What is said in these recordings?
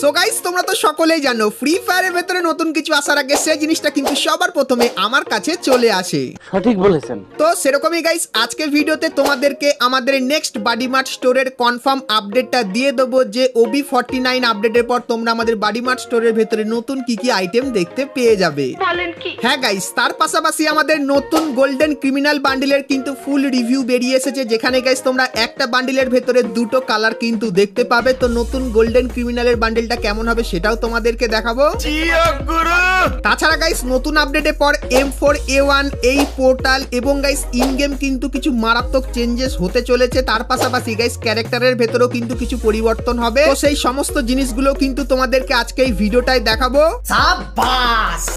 So guys তোমরা তো সকলেই জানো ফ্রি ফায়ারের ভেতরে নতুন কিছু আসার আগে সেই জিনিসটা কিন্তু সবার প্রথমে আমার কাছে চলে আসে। সঠিক বলেছেন। তো সেরকমই গাইস আজকের ভিডিওতে তোমাদেরকে আমাদের নেক্সট বাডিমার্ট স্টোরের কনফার্ম আপডেটটা দিয়ে দেবো যে ওবি ফর্টি নাইন আপডেটের পর তোমরা আমাদের বাডিমার্ট স্টোরের ভেতরে নতুন কি কি আইটেম দেখতে পেয়ে যাবে। হ্যাঁ গাইস তার পাশাপাশি আমাদের নতুন গোল্ডেন ক্রিমিনাল বান্ডিলের কিন্তু ফুল রিভিউ বেরিয়ে এসেছে যেখানে গাইস তোমরা একটা বান্ডিলের ভেতরে দুটো কালার কিন্তু দেখতে পাবে। তো নতুন গোল্ডেন ক্রিমিনালের বান্ডিলটা কেমন হবে সেটাও তোমাদেরকে দেখাবো। তাছাড়া গাইস নতুন আপডেটে পর এম ফোর এ ওয়ান এই পোর্টাল এবং গাইস ইন গেম কিন্তু কিছু মারাত্মক চেঞ্জেস হতে চলেছে। তার পাশাপাশি গাইস ক্যারেক্টারের ভেতরেও কিন্তু কিছু পরিবর্তন হবে। তো সেই সমস্ত জিনিসগুলো কিন্তু তোমাদেরকে আজকে এই ভিডিওটায় দেখাবো।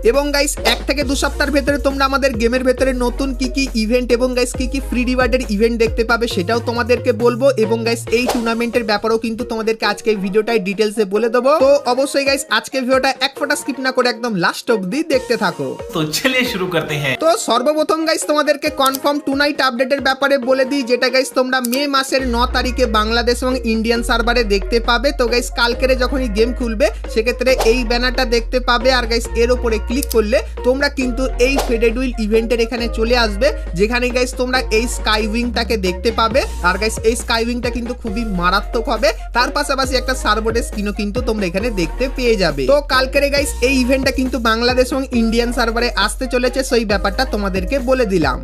এবং গাইস এক থেকে দু সপ্তাহের ভেতরে তোমরা আমাদের গেমের ভেতরে নতুন কি কি ইভেন্ট এবং গাইস কি কি ফ্রি রিওয়ার্ডের ইভেন্ট দেখতে পাবে সেটাও তোমাদেরকে বলব। এবং গাইস এই টুর্নামেন্টের ব্যাপারেও কিন্তু তোমাদেরকে আজকে এই ভিডিওটায় ডিটেলসে বলে দেবো। করব। তো অবশ্যই গাইস আজকে ভিডিওটা এক ফোঁটা স্কিপ না করে একদম লাস্ট অবধি দেখতে থাকো। তো চলিয়ে শুরু করতে হ্যাঁ। তো সর্বপ্রথম গাইস তোমাদেরকে কনফার্ম টু নাইট আপডেটের ব্যাপারে বলে দিই যেটা গাইস তোমরা মে মাসের 9 তারিখে বাংলাদেশ এবং ইন্ডিয়ান সার্ভারে দেখতে পাবে। তো গাইস কালকের যখনই গেম খুলবে সেক্ষেত্রে এই ব্যানারটা দেখতে পাবে। আর গাইস এর ওপরে ক্লিক করলে তোমরা কিন্তু এই ফেডেড উইল ইভেন্টের এখানে চলে আসবে যেখানে গাইস তোমরা এই স্কাই উইংটাকে দেখতে পাবে। আর গাইস এই স্কাই উইংটা কিন্তু খুবই মারাত্মক হবে। তার পাশাপাশি একটা সার্ভোডে স্কিনও কিন্তু তোমরা এখানে দেখতে পেয়ে যাবে। তো কালকেরে গাইস এই ইভেন্টটা কিন্তু বাংলাদেশ এবং ইন্ডিয়ান সার্ভারে আসতে চলেছে, সেই ব্যাপারটা তোমাদেরকে বলে দিলাম।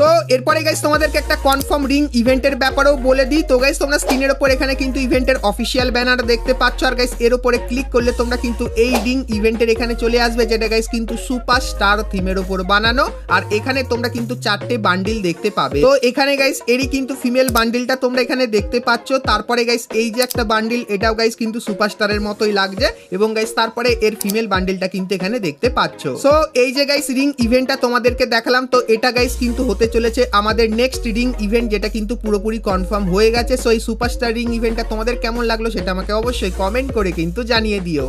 তো এরপরে গাইস তোমাদেরকে একটা কনফার্ম রিং ইভেন্টের ব্যাপারেও বলে দিই। তো গাইস তোমরা স্ক্রিনের ওপর এখানে কিন্তু ইভেন্টের অফিসিয়াল ব্যানার দেখতে পাচ্ছ। আর গাইস এর উপরে ক্লিক করলে তোমরা কিন্তু এই রিং ইভেন্টের এখানে চলে আসবে, যেটা গাইস কিন্তু সুপার স্টার থিমের উপর বানানো। আর এখানে তোমরা কিন্তু চারটে বান্ডিল দেখতে পাবে। তো এখানে গাইস এরই কিন্তু ফিমেল বান্ডিলটা তোমরা এখানে দেখতে পাচ্ছ। তারপরে গাইস এই যে একটা বান্ডিল এটাও গাইস কিন্তু সুপার সুপারস্টারের মতোই লাগছে। এবং গাইস তারপরে এর ফিমেল বান্ডিলটা কিন্তু এখানে দেখতে পাচ্ছ। সো এই যে গাইস রিং ইভেন্টটা তোমাদেরকে দেখালাম। তো এটা গাইস কিন্তু হতে চলেছে। আমাদের নেক্সট রিং ইভেন্ট যেটা কিন্তু পুরোপুরি কনফার্ম হয়ে গেছে। সো এই সুপারস্টার রিং ইভেন্টটা তোমাদের কেমন লাগল সেটা আমাকে অবশ্যই কমেন্ট করে কিন্তু জানিয়ে দিও।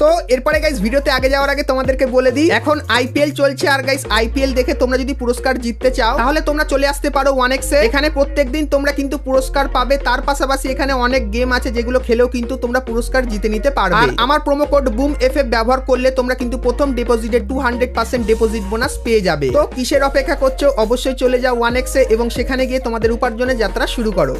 তো এরপরে গাইস ভিডিওতে আগে যাওয়ার আগে তোমাদেরকে বলে দিই এখন আইপিএল চলছে আর গাইস আইপিএল দেখে তোমরা যদি পুরস্কার জিততে চাও তাহলে তোমরা চলে আসতে পারো ওয়ান এক্সে এখানে প্রত্যেকদিন তোমরা কিন্তু পুরস্কার পাবে তার পাশাপাশি এখানে অনেক গেম আছে যেগুলো খেলেও কিন্তু তোমরা পুরস্কার জিতে নিতে পারবে। আর আমার প্রোমো কোড বুম এফ ব্যবহার করলে তোমরা কিন্তু প্রথম ডিপোজিটে two hundred percent deposit bonus পেয়ে যাবে। তো কিসের অপেক্ষা করছ? অবশ্যই চলে যাও ওয়ান এক্সে এবং সেখানে গিয়ে তোমাদের উপার্জনের যাত্রা শুরু করো।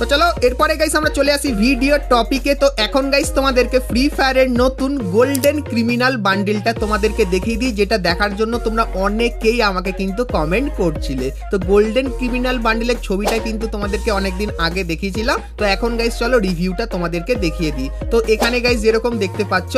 তো চলো, এরপরে গাইস আমরা চলে আসি ভিডিও টপিকে তো এখন গাইস তোমাদেরকে ফ্রি ফায়ারের নতুন গোল্ডেন ক্রিমিনাল বান্ডিলটা তোমাদেরকে দেখিয়ে দিই, যেটা দেখার জন্য তোমরা অনেকেই আমাকে কিন্তু কমেন্ট করছিলে। তো গোল্ডেন ক্রিমিনাল বান্ডিলের ছবিটা কিন্তু তোমাদেরকে অনেকদিন আগে দেখিয়েছিলাম। তো এখন গাইস চলো রিভিউটা তোমাদেরকে দেখিয়ে দিই। তো এখানে গাইস যেরকম দেখতে পাচ্ছ,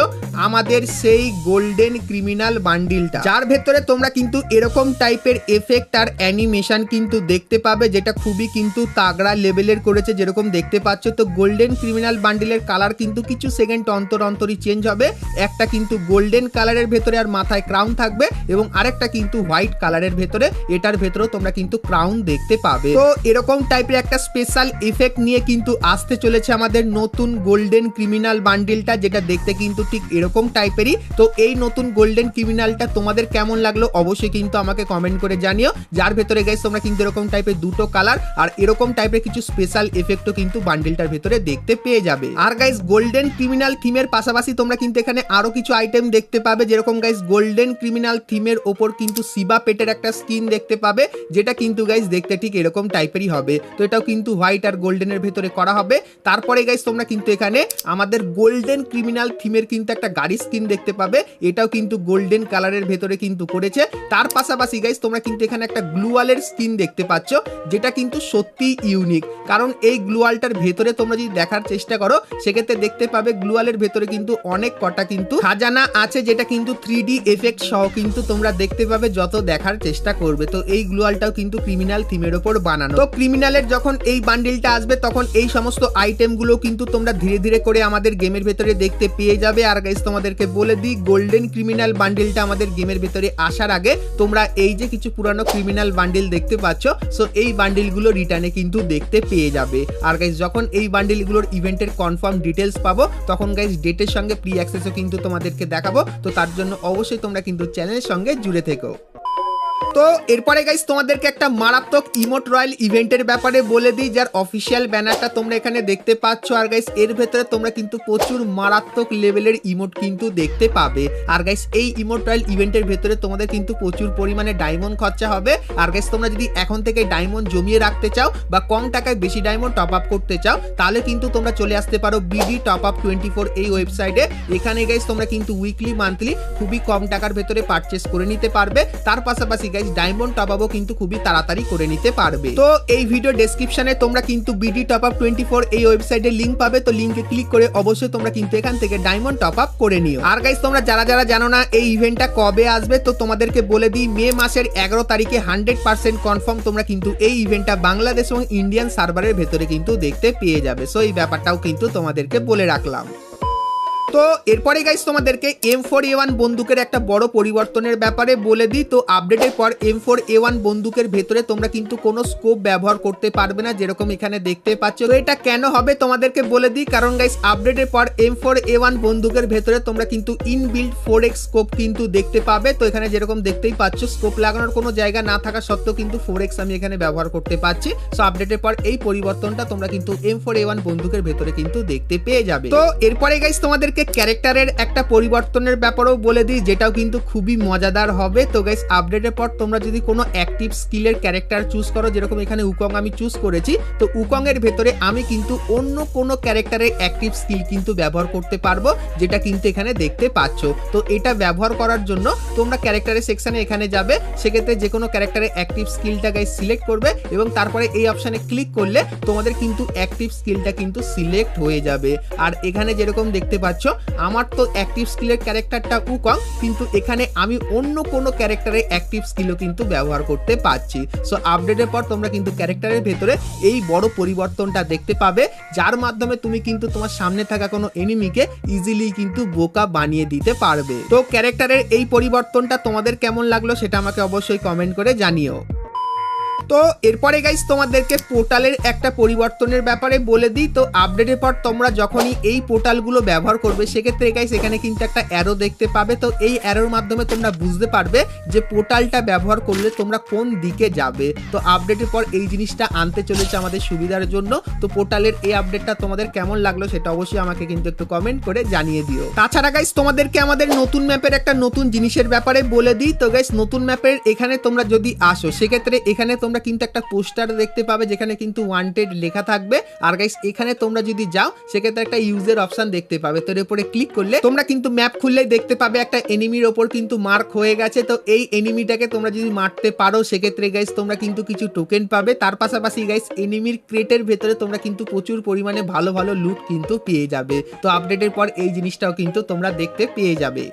আমাদের সেই গোল্ডেন ক্রিমিনাল বান্ডিলটা যার ভেতরে তোমরা কিন্তু এরকম টাইপের এফেক্ট আর অ্যানিমেশন কিন্তু দেখতে পাবে, যেটা খুবই কিন্তু তাগড়া লেভেলের করেছে। যেরকম দেখতে পাচ্ছ, তো গোল্ডেন ক্রিমিনাল বান্ডিলের কালার কিন্তু কিছু সেকেন্ড অন্তর অন্তরই চেঞ্জ হবে। একটা কিন্তু গোল্ডেন কালারের ভেতরে আর মাথায় ক্রাউন থাকবে এবং আরেকটা কিন্তু হোয়াইট কালারের ভেতরে। এটার ভেতরেও তোমরা কিন্তু ক্রাউন দেখতে পাবে। তো এরকম টাইপের একটা স্পেশাল ইফেক্ট নিয়ে কিন্তু আসতে চলেছে আমাদের নতুন গোল্ডেন ক্রিমিনাল বান্ডিলটা যেটা দেখতে কিন্তু ঠিক এরকম টাইপেরই তো এই নতুন গোল্ডেন ক্রিমিনালটা তোমাদের কেমন লাগল অবশ্যই কিন্তু আমাকে কমেন্ট করে জানিও। যার ভেতরে গেছে তোমরা কিন্তু এরকম টাইপের দুটো কালার আর এরকম টাইপের কিছু স্পেশাল এফেক্টও কিন্তু বান্ডিলটার ভেতরে দেখতে পেয়ে যাবে। আর গাইস গোল্ডেন ক্রিমিনাল থিমের পাশাপাশি তোমরা কিন্তু এখানে আরও কিছু আইটেম দেখতে পাবে। যেরকম গাইস গোল্ডেন ক্রিমিনাল থিমের ওপর কিন্তু সিবা পেটের একটা স্কিন দেখতে পাবে, যেটা কিন্তু গাইস দেখতে ঠিক এরকম টাইপেরই হবে। তো এটাও কিন্তু হোয়াইট আর গোল্ডেনের ভেতরে করা হবে। তারপরে গাইস তোমরা কিন্তু এখানে আমাদের গোল্ডেন ক্রিমিনাল থিমের কিন্তু একটা গাড়ি স্কিন দেখতে পাবে। এটাও কিন্তু গোল্ডেন কালারের ভেতরে কিন্তু করেছে। তার পাশাপাশি গাইস তোমরা কিন্তু এখানে একটা গ্লুয়ালের স্কিন দেখতে পাচ্ছ, যেটা কিন্তু সত্যি ইউনিক কারণ এই গ্লুয়ালটার ভেতরে তোমরা যদি দেখার চেষ্টা করো, সেক্ষেত্রে দেখতে পাবে গ্লুয়ালের ভেতরে কিন্তু অনেক কটা কিন্তু খাজানা আছে, যেটা কিন্তু থ্রি এফেক্ট সহ কিন্তু তোমরা দেখতে পাবে যত দেখার চেষ্টা করবে। তো এই গ্লুয়ালটাও কিন্তু ক্রিমিনাল থিমের ওপর বানানো। তো ক্রিমিনালের যখন এই বান্ডিলটা আসবে, তখন এই সমস্ত আইটেমগুলো কিন্তু তোমরা ধীরে ধীরে করে আমাদের গেমের ভেতরে দেখতে পেয়ে যাবে। আর গাইস তোমাদেরকে বলে দিই গোল্ডেন ক্রিমিনাল বান্ডিলটা আমাদের গেমের ভেতরে আসার আগে তোমরা এই যে কিছু পুরানো ক্রিমিনাল বান্ডিল দেখতে পাচ্ছ সো এই বান্ডিলগুলো রিটার্নে কিন্তু দেখতে পেয়ে যাবে। আর গাইজ যখন এই বান্ডিলগুলোর ইভেন্টের কনফার্ম ডিটেলস পাবো, তখন গাইজ ডেটের সঙ্গে প্রি অ্যাক্সেসও কিন্তু তোমাদেরকে দেখাবো। তো তার জন্য অবশ্যই তোমরা কিন্তু চ্যানেলের সঙ্গে জুড়ে থেকো। তো এরপরে গাইস তোমাদেরকে একটা মারাত্মক ইমোট রয়্যাল ইভেন্টের ব্যাপারে বলে দিই, যার অফিসিয়াল ব্যানারটা তোমরা এখানে দেখতে পাচ্ছ। আর গাইস এর ভেতরে তোমরা কিন্তু প্রচুর মারাত্মক লেভেলের ইমোট কিন্তু দেখতে পাবে। আর গাইস এই ইমোট রয়্যাল ইভেন্টের ভেতরে তোমাদের কিন্তু প্রচুর পরিমাণে ডায়মন্ড খরচা হবে। আর গাইস তোমরা যদি এখন থেকে ডায়মন্ড জমিয়ে রাখতে চাও বা কম টাকায় বেশি ডায়মন্ড টপ আপ করতে চাও, তাহলে কিন্তু তোমরা চলে আসতে পারো BD top up twenty four এই ওয়েবসাইটে এখানে গাইস তোমরা কিন্তু উইকলি মান্থলি খুবই কম টাকার ভেতরে পারচেস করে নিতে পারবে। তার পাশাপাশি গাইস ডায়মন্ড টপ আপও কিন্তু খুবই তাড়াতাড়ি করে নিতে পারবে। তো এই ভিডিও ডেসক্রিপশনে তোমরা কিন্তু BD top up twenty four এই ওয়েবসাইটে লিঙ্ক পাবে, তো লিঙ্কে ক্লিক করে অবশ্যই তোমরা কিন্তু এখান থেকে ডায়মন্ড টপ আপ করে নিও। আর গাইস তোমরা যারা যারা জানো না, এই ইভেন্টটা কবে আসবে, তো তোমাদেরকে বলে দিই, মে মাসের এগারো তারিখে হান্ড্রেড পার্সেন্ট কনফার্ম তোমরা কিন্তু এই ইভেন্টটা বাংলাদেশ এবং ইন্ডিয়ান সার্ভারের ভেতরে কিন্তু দেখতে পেয়ে যাবে। সো এই ব্যাপারটাও কিন্তু তোমাদেরকে বলে রাখলাম। তো এরপরে গাইস তোমাদেরকে এম ফোর এ ওয়ান বন্দুকের একটা বড় পরিবর্তনের ব্যাপারে বলে দিই। তো আপডেটের পর এম ফোর এ ওয়ান বন্দুকের ভেতরে তোমরা কিন্তু কোনো স্কোপ ব্যবহার করতে পারবে না, যেরকম এখানে দেখতে পাচ্ছ। তো এটা কেন হবে তোমাদেরকে বলে দিই, কারণ গাইস আপডেটের পর এম ফোর এ ওয়ান বন্দুকের ভেতরে তোমরা কিন্তু ইনবিল্ড ফোর এক্স স্কোপ কিন্তু দেখতে পাবে। তো এখানে যেরকম দেখতেই পাচ্ছ স্কোপ লাগানোর কোনো জায়গা না থাকা সত্ত্বেও কিন্তু ফোর এক্স আমি এখানে ব্যবহার করতে পারছি। সো আপডেটের পর এই পরিবর্তনটা তোমরা কিন্তু এম ফোর এ ওয়ান বন্দুকের ভেতরে কিন্তু দেখতে পেয়ে যাবে। তো এরপরে গাইস তোমাদেরকে ক্যারেক্টারের একটা পরিবর্তনের ব্যাপারেও বলে দিই, যেটাও কিন্তু খুবই মজাদার হবে। তো গাইস আপডেটের পর তোমরা যদি কোনো অ্যাক্টিভ স্কিলের ক্যারেক্টার চুজ করো, যেরকম এখানে উকং আমি চুজ করেছি, তো উকং এর ভেতরে আমি কিন্তু অন্য কোনো ক্যারেক্টারের অ্যাক্টিভ স্কিল কিন্তু ব্যবহার করতে পারব, যেটা কিন্তু এখানে দেখতে পাচ্ছ। তো এটা ব্যবহার করার জন্য তোমরা ক্যারেক্টারের সেকশনে এখানে যাবে, সেক্ষেত্রে যে কোনো ক্যারেক্টারের অ্যাক্টিভ স্কিলটা গাইস সিলেক্ট করবে এবং তারপরে এই অপশানে ক্লিক করলে তোমাদের কিন্তু অ্যাক্টিভ স্কিলটা কিন্তু সিলেক্ট হয়ে যাবে। আর এখানে যেরকম দেখতে পাচ্ছ আমার তো অ্যাক্টিভ স্কিলের ক্যারেক্টারটা উকং, কিন্তু এখানে আমি অন্য কোনো ক্যারেক্টারের অ্যাক্টিভ স্কিলও কিন্তু ব্যবহার করতে পারছি। সো আপডেটের পর তোমরা কিন্তু ক্যারেক্টারের ভেতরে এই বড় পরিবর্তনটা দেখতে পাবে, যার মাধ্যমে তুমি কিন্তু তোমার সামনে থাকা কোনো এনিমিকে ইজিলি কিন্তু বোকা বানিয়ে দিতে পারবে। তো ক্যারেক্টারের এই পরিবর্তনটা তোমাদের কেমন লাগল সেটা আমাকে অবশ্যই কমেন্ট করে জানিও। তো এরপরে গাইস তোমাদেরকে পোর্টালের একটা পরিবর্তনের ব্যাপারে বলে দিই। তো আপডেটের পর তোমরা যখনই এই পোর্টালগুলো ব্যবহার করবে, সেক্ষেত্রে গাইস এখানে কিন্তু একটা অ্যারো দেখতে পাবে। তো এই অ্যারোর মাধ্যমে তোমরা বুঝতে পারবে যে পোর্টালটা ব্যবহার করলে তোমরা কোন দিকে যাবে। তো আপডেটের পর এই জিনিসটা আনতে চলেছে আমাদের সুবিধার জন্য। তো পোর্টালের এই আপডেটটা তোমাদের কেমন লাগল সেটা অবশ্যই আমাকে কিন্তু একটু কমেন্ট করে জানিয়ে দিও। তাছাড়া গাইস তোমাদেরকে আমাদের নতুন ম্যাপের একটা নতুন জিনিসের ব্যাপারে বলে দিই। তো গাইস নতুন ম্যাপের এখানে তোমরা যদি আসো, সেক্ষেত্রে এখানে তোমরা কিন্তু একটা পোস্টার দেখতে পাবে যেখানে কিন্তু ওয়ান্টেড লেখা থাকবে। আর গাইস এখানে তোমরা যদি যাও, সেক্ষেত্রে একটা ইউজের অপশন দেখতে পাবে। তোর উপরে ক্লিক করলে তোমরা কিন্তু ম্যাপ খুললেই দেখতে পাবে একটা এনিমির ওপর কিন্তু মার্ক হয়ে গেছে। তো এই এনিমিটাকে তোমরা যদি মারতে পারো, সেক্ষেত্রে গাইস তোমরা কিন্তু কিছু টোকেন পাবে। তার পাশাপাশি গাইস এনিমির ক্রেটের ভেতরে তোমরা কিন্তু প্রচুর পরিমাণে ভালো ভালো লুট কিন্তু পেয়ে যাবে। তো আপডেটের পর এই জিনিসটাও কিন্তু তোমরা দেখতে পেয়ে যাবে।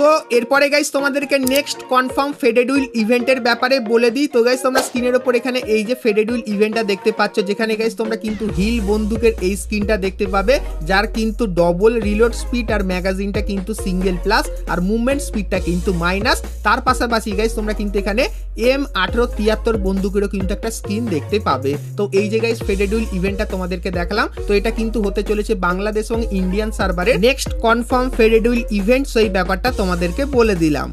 তো এরপরে গাইস তোমাদেরকে নেক্সট কনফার্ম ফেডেডুইল ইভেন্টের ব্যাপারে বলে দিই। তো গাইস তোমরা স্ক্রিনের ওপর এখানে এই যে ফেডেডুইল ইভেন্টটা দেখতে পাচ্ছ, যেখানে গাইস তোমরা কিন্তু হিল বন্দুকের এই স্কিনটা দেখতে পাবে, যার কিন্তু ডবল রিলোড স্পিড আর ম্যাগাজিনটা কিন্তু সিঙ্গেল প্লাস আর মুভমেন্ট স্পিডটা কিন্তু মাইনাস তার পাশাপাশি গাইস তোমরা কিন্তু এখানে এম আঠেরো তিয়াত্তর বন্দুকেরও কিন্তু একটা স্কিন দেখতে পাবে। তো এই জায়গায় ফেডেডুল ইভেন্টটা তোমাদেরকে দেখালাম। তো এটা কিন্তু হতে চলেছে বাংলাদেশ এবং ইন্ডিয়ান সার্ভারে নেক্সট কনফার্ম ফেডেডুইল ইভেন্ট সেই ব্যাপারটা তোমাদেরকে বলে দিলাম।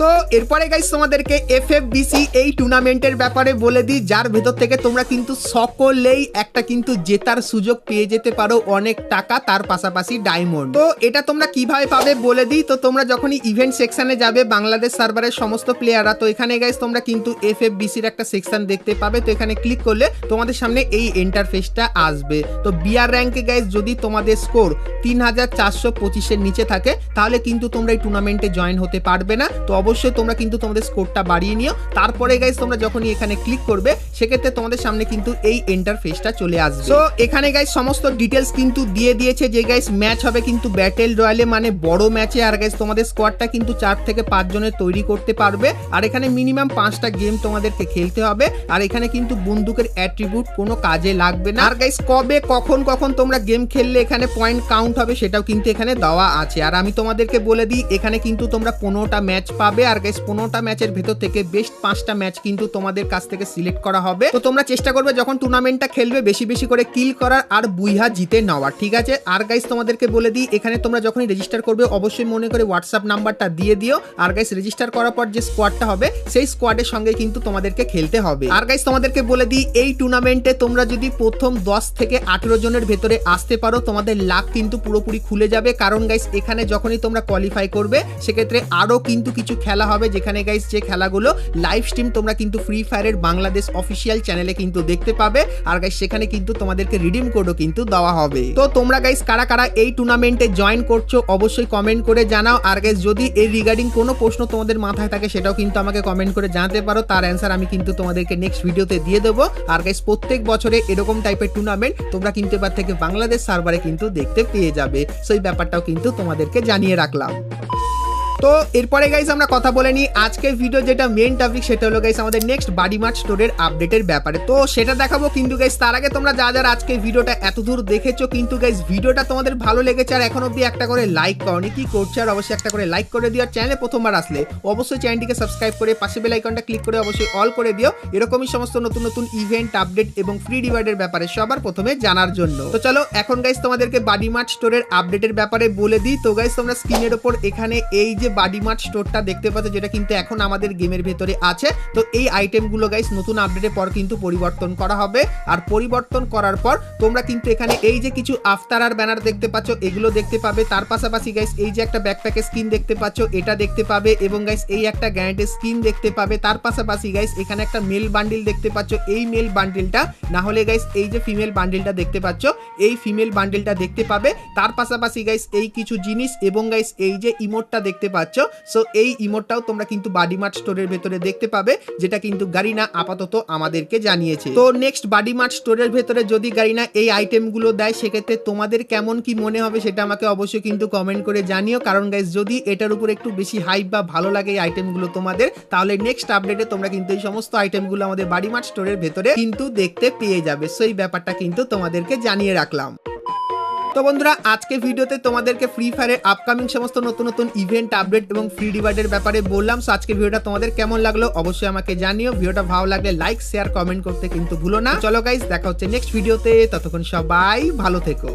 তো এরপরে গাইস তোমাদেরকে এফ এফ বিসি এই টুর্নামেন্টের ব্যাপারে বলে দিই, যার ভেতর থেকে তোমরা কিন্তু সকলেই একটা কিন্তু জেতার সুযোগ পেয়ে যেতে পারো অনেক টাকা, তার পাশাপাশি ডায়মন্ড তো এটা তোমরা কীভাবে পাবে বলে দিই, তো তোমরা যখনই ইভেন্ট সেকশনে যাবে, বাংলাদেশ সার্ভারের সমস্ত প্লেয়াররা তো এখানে গাইস তোমরা কিন্তু এফ এফ বিসির একটা সেকশন দেখতে পাবে। তো এখানে ক্লিক করলে তোমাদের সামনে এই ইন্টারফেসটা আসবে। তো বিআর র্যাঙ্কে গাইস যদি তোমাদের স্কোর তিন হাজার চারশো পঁচিশের নিচে থাকে, তাহলে কিন্তু তোমরা এই টুর্নামেন্টে জয়েন হতে পারবে না। তো অবশ্যই তোমরা কিন্তু তোমাদের স্কোরটা বাড়িয়ে নিও। তারপরে গাইস তোমরা যখনই এখানে ক্লিক করবে, সেক্ষেত্রে তোমাদের সামনে কিন্তু এই ইন্টারফেসটা চলে আসবে। তো এখানে গাইস সমস্ত ডিটেলস কিন্তু দিয়ে দিয়েছে যে গাইস ম্যাচ হবে কিন্তু ব্যাটেল রয়্যালে মানে বড় ম্যাচে আর গাইস তোমাদের স্কোয়াডটা কিন্তু চার থেকে পাঁচ জনের তৈরি করতে পারবে। আর এখানে মিনিমাম পাঁচটা গেম তোমাদেরকে খেলতে হবে। আর এখানে কিন্তু বন্দুকের অ্যাট্রিবিউট কোনো কাজে লাগবে না। আর গাইস কবে, কখন কখন তোমরা গেম খেললে এখানে পয়েন্ট কাউন্ট হবে, সেটাও কিন্তু এখানে দেওয়া আছে। আর আমি তোমাদেরকে বলে দিই, এখানে কিন্তু তোমরা পনেরোটা ম্যাচ পাবে। হবে। আর গাইস পনেরোটা ম্যাচের ভেতর থেকে বেস্ট পাঁচটা ম্যাচ কিন্তু তোমাদের কাছ থেকে সিলেক্ট করা হবে। তো তোমরা চেষ্টা করবে যখন টুর্নামেন্টটা খেলবে, বেশি বেশি করে কিল করার আর বুইহা জিতে নেওয়ার, ঠিক আছে? আর গাইস তোমাদেরকে বলে দিই, এখানে তোমরা যখনই রেজিস্টার করবে, অবশ্যই মনে করে হোয়াটসঅ্যাপ নাম্বারটা দিয়ে দিও। আর গাইস রেজিস্টার করার পর যে স্কোয়াডটা হবে, সেই স্কোয়াডের সঙ্গে কিন্তু তোমাদেরকে খেলতে হবে। আর গাইস তোমাদেরকে বলে দিই, এই টুর্নামেন্টে তোমরা যদি প্রথম দশ থেকে আঠেরো জনের ভেতরে আসতে পারো, তোমাদের লাক কিন্তু পুরোপুরি খুলে যাবে। কারণ গাইস এখানে যখনই তোমরা কোয়ালিফাই করবে, সেক্ষেত্রে আরও কিন্তু কিছু খেলা হবে, যেখানে গাইস যে খেলাগুলো লাইভ স্ট্রিম তোমরা কিন্তু ফ্রি ফায়ারের বাংলাদেশ অফিসিয়াল চ্যানেলে কিন্তু দেখতে পাবে। আর গাইস সেখানে কিন্তু তোমাদেরকে রিডিম কোডও কিন্তু দেওয়া হবে। তো তোমরা গাইস কারা কারা এই টুর্নামেন্টে জয়েন করছ, অবশ্যই কমেন্ট করে জানাও। আর গাইস যদি এর রিগার্ডিং কোনো প্রশ্ন তোমাদের মাথায় থাকে, সেটাও কিন্তু আমাকে কমেন্ট করে জানাতে পারো। তার অ্যান্সার আমি কিন্তু তোমাদেরকে নেক্সট ভিডিওতে দিয়ে দেবো। আর গাইস প্রত্যেক বছরে এরকম টাইপের টুর্নামেন্ট তোমরা কিন্তু এবার থেকে বাংলাদেশ সার্ভারে কিন্তু দেখতে পেয়ে যাবে। সেই ব্যাপারটাও কিন্তু তোমাদেরকে জানিয়ে রাখলাম। তো এরপরে গাইস আমরা কথা বলে নিই আজকের ভিডিও যেটা মেন টপিক সেটা হলো গাইস আমাদের নেক্সট বাডি মার্ট স্টোরের আপডেটের ব্যাপারে। তো সেটা দেখাবো কিন্তু গাইস তার আগে তোমরা যা যারা আজকের ভিডিওটা এত দূর দেখেছ কিন্তু গাইস ভিডিওটা তোমাদের ভালো লেগেছে আর এখন অব্দি একটা করে লাইক করনি। কি করছে আর অবশ্যই একটা করে লাইক করে দিও আর চ্যানেলে প্রথমবার আসলে অবশ্যই চ্যানেলটিকে সাবস্ক্রাইব করে পাশে বেল আইকনটা ক্লিক করে অবশ্যই অল করে দিও। এরকমই সমস্ত নতুন নতুন ইভেন্ট আপডেট এবং ফ্রি ডিভাইডের ব্যাপারে সবার প্রথমে জানার জন্য। তো চলো এখন গাইস তোমাদেরকে বাডি মার্ট স্টোরের আপডেটের ব্যাপারে বলে দিই। তো গাইস তোমরা স্ক্রিনের ওপর এখানে এই যে বাডি মার্ট স্টোরটা দেখতে পাচ্ছ, যেটা কিন্তু এখন আমাদের গেমের ভেতরে আছে। তো এই আইটেমগুলো গাইস নতুন আপডেটের পর কিন্তু পরিবর্তন করা হবে। আর পরিবর্তন করার পর তোমরা কিন্তু এখানে এই যে কিছু আফতার আর ব্যানার দেখতে পাচ্ছ, এগুলো দেখতে পাবে। তার পাশাপাশি গাইস এই যে একটা ব্যাকপ্যাকের স্কিন দেখতে পাচ্ছ, এটা দেখতে পাবে। এবং গাইস এই একটা গ্যারান্টেড স্কিন দেখতে পাবে। তার পাশাপাশি গাইস এখানে একটা মেল বান্ডিল দেখতে পাচ্ছ। এই মেল বান্ডিলটা না হলে গাইস এই যে ফিমেল বান্ডিলটা দেখতে পাচ্ছ, এই ফিমেল বান্ডিলটা দেখতে পাবে। তার পাশাপাশি গাইস এই কিছু জিনিস এবং গাইস এই যে ইমোটটা দেখতে পাচ্ছ। সো এই ইমোটটাও তোমরা কিন্তু বাডি মার্ট স্টোরের ভেতরে দেখতে পাবে, যেটা কিন্তু গারিনা আপাতত আমাদেরকে জানিয়েছে। তো নেক্সট বাডি মার্ট স্টোরের ভেতরে যদি গারিনা এই আইটেমগুলো দেয়, সেক্ষেত্রে তোমাদের কেমন কি মনে হবে সেটা আমাকে অবশ্যই কিন্তু কমেন্ট করে জানিও। কারণ গাইস যদি এটার উপর একটু বেশি হাইপ বা ভালো লাগে এই আইটেমগুলো তোমাদের, তাহলে নেক্সট আপডেটে তোমরা কিন্তু এই সমস্ত আইটেমগুলো আমাদের বাডি মার্ট স্টোরের ভেতরে কিন্তু দেখতে পেয়ে যাবে। সো এই ব্যাপারটা কিন্তু তোমাদেরকে জানিয়ে রাখলাম। তো বন্ধুরা, আজকে ভিডিওতে তোমাদেরকে ফ্রি ফায়ারের আপকামিং সমস্ত নতুন নতুন ইভেন্ট আপডেট এবং ফ্রি ডিভাইডের ব্যাপারে বললাম। সো আজকে ভিডিওটা তোমাদের কেমন লাগল অবশ্যই আমাকে জানিও। ভিডিওটা ভালো লাগলে লাইক শেয়ার কমেন্ট করতে কিন্তু ভুলো না। চলো গাইস দেখা হচ্ছে নেক্সট ভিডিওতে ততক্ষণ সবাই ভালো থেকো।